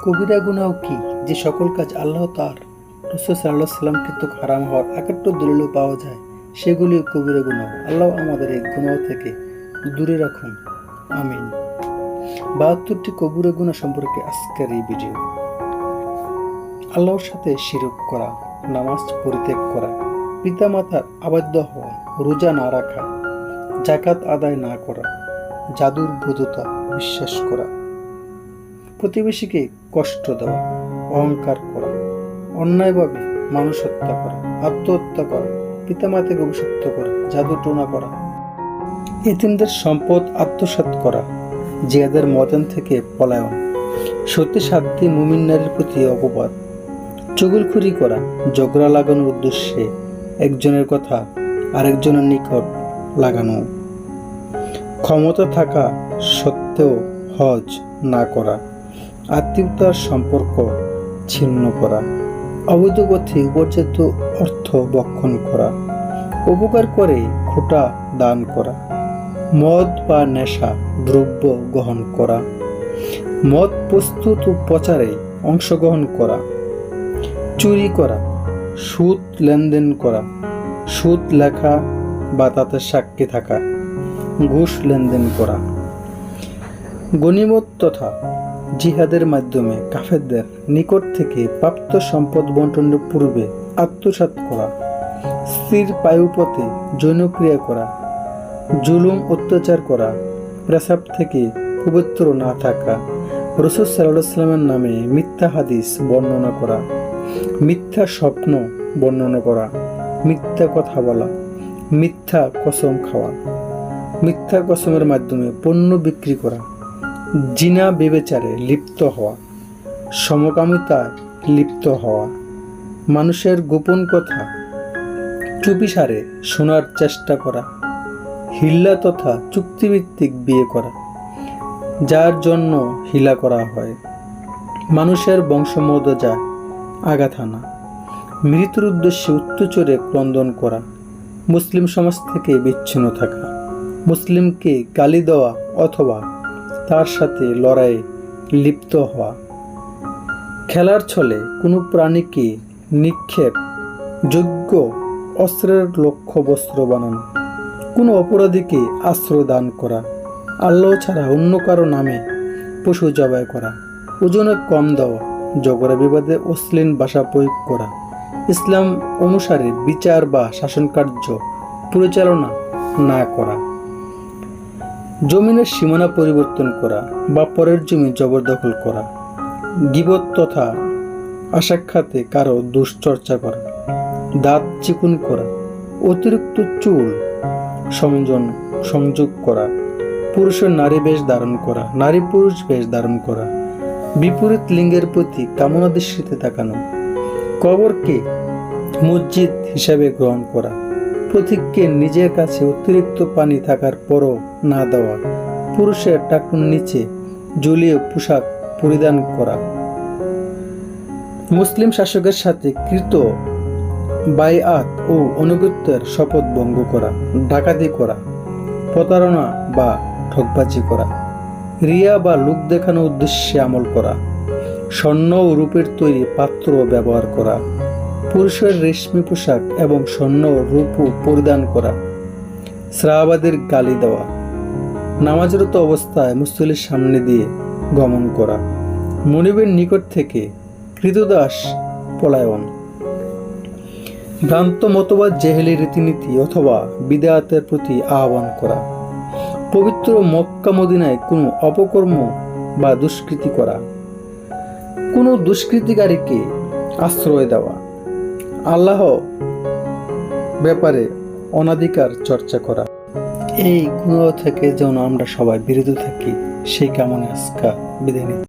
কবিরা গুনাহ কি যে সকল কাজ আল্লাহ তার রসুল সাল্লাহ সাল্লাম কিন্তু হারাম হওয়ার একাত্র দলিলও পাওয়া যায় সেগুলি কবিরা গুনাহ আল্লাহ আমাদের এই গুনাহ থেকে দূরে রাখুন। আমিন। বাহাত্তরটি কবিরা গুনাহ সম্পর্কে আজকের এই ভিডিও। আল্লাহর সাথে শিরক করা, নামাজ পরিত্যাগ করা, পিতামাতার আবদ্ধ হওয়া, রোজা না রাখা জাকাত আদায় না করা, জাদুর বোধতা বিশ্বাস করা প্রতিবেশীকে কষ্ট দেওয়া, অহংকার করা, অন্যায়ভাবে মানুষ হত্যা করা, আত্মহত্যা করা, পিতামাতাকে অভিশপ্ত করা, জাদু টোনা করা। এতিমদের সম্পদ আত্মসাৎ করা জিয়াদের ময়দান থেকে পলায়ন, সত্যি সাধ্যে মুমিন নারীর প্রতি অপবাদ, চুগুলখুরি করা, ঝগড়া লাগানোর উদ্দেশ্যে একজনের কথা আরেকজনের নিকট লাগানো, ক্ষমতা থাকা সত্ত্বেও হজ না করা। আত্মীয়তার সম্পর্ক ছিন্ন করা, অবৈধ পথে উপার্জিত অর্থ বক্ষণ করা, উপকার করে খোটা দান করা, মদ বা নেশা দ্রব্য গ্রহণ করা, মদ প্রস্তুত ও প্রচারে অংশগ্রহণ করা, চুরি করা, সুদ লেনদেন করা, সুদ লেখা বা তাতে সাক্ষী থাকা, ঘুষ লেনদেন করা, গণিমত তথা জিহাদের মাধ্যমে কাফেরদের নিকট থেকে প্রাপ্ত সম্পদ বন্টনের পূর্বে আত্মসাৎ করা, স্থির পায়ুপথে যৌনক্রিয়া করা, জুলুম অত্যাচার করা প্রসাব থেকে পবিত্র না থাকা সাল্লাহ সাল্লামের নামে মিথ্যা হাদিস বর্ণনা করা, মিথ্যা স্বপ্ন বর্ণনা করা, মিথ্যা কথা বলা, মিথ্যা কসম খাওয়া, মিথ্যা কসমের মাধ্যমে পণ্য বিক্রি করা জিনা বেবেচারে লিপ্ত হওয়া সমকামিতায় লিপ্ত হওয়া, মানুষের গোপন কথা চুপিসারে শোনার চেষ্টা করা, হিল্লা তথা চুক্তিভিত্তিক বিয়ে করা, যার জন্য হিলা করা হয়। মানুষের বংশমদ যায় আঘাত মৃত্যুর উদ্দেশ্যে উত্তচরে ক্রন্দন করা, মুসলিম সমাজ থেকে বিচ্ছিন্ন থাকা, মুসলিমকে গালি দেওয়া অথবা তার সাথে লড়াইয়ে লিপ্ত হওয়া। খেলার ছলে কোনো প্রাণীকে নিক্ষেপ, যোগ্য অস্ত্রের লক্ষ্য বস্ত্র বানানো? কোনো অপরাধীকে আশ্রয় দান করা? আল্লাহ ছাড়া অন্য কারও নামে পশু জবাই করা? ওজনে কম দেওয়া ঝগড়া বিবাদে অশ্লীল ভাষা প্রয়োগ করা? ইসলাম অনুসারে বিচার বা শাসন কার্য পরিচালনা না করা? জমিনের সীমানা পরিবর্তন করা বা পরের জমি জবরদখল করা, গিবত তথা আসাক্ষাতে কারও দুশ্চর্চা করা, দাঁত চিকুন করা, অতিরিক্ত চুল সংযোজন, সংযোগ করা, পুরুষের নারী বেশ ধারণ করা, নারী পুরুষ বেশ ধারণ করা, বিপরীত লিঙ্গের প্রতি কামনা দৃষ্টিতে তাকানো, কবরকে মসজিদ হিসাবে গ্রহণ করা প্রতীককে নিজের কাছে অতিরিক্ত পানি থাকার পরও না দেওয়া। পুরুষের টাকুন নিচে জলীয় পোশাক পরিধান করা। মুসলিম শাসকের সাথে কৃত বাইআত ও অনুগত্যের শপথ ভঙ্গ করা, ডাকাতি করা, প্রতারণা বা ঠকবাজি করা, রিয়া বা লোক দেখানো উদ্দেশ্যে আমল করা, স্বর্ণ ও রূপের তৈরি পাত্র ব্যবহার করা। পুরুষের রেশমি পোশাক এবং স্বর্ণ রূপ পরিধান করা। শ্রাবাদের গালি দেওয়া। নামাজরত অবস্থায় মুসলির সামনে দিয়ে গমন করা। মনিবের নিকট থেকে কৃতদাস পলায়ন। ভ্রান্ত মতবাদ, জেহেলি রীতিনীতি অথবা বিদায়াতের প্রতি আহ্বান করা। পবিত্র মক্কা মদিনায় কোনো অপকর্ম বা দুষ্কৃতি করা। কোনো দুষ্কৃতিকারীকে আশ্রয় দেওয়া। আল্লাহ ব্যাপারে অনাধিকার চর্চা করা এই গুণ থেকে যেন আমরা সবাই বিরত থাকি, সেই কামনে আজকা বিদায় নিচ্ছি।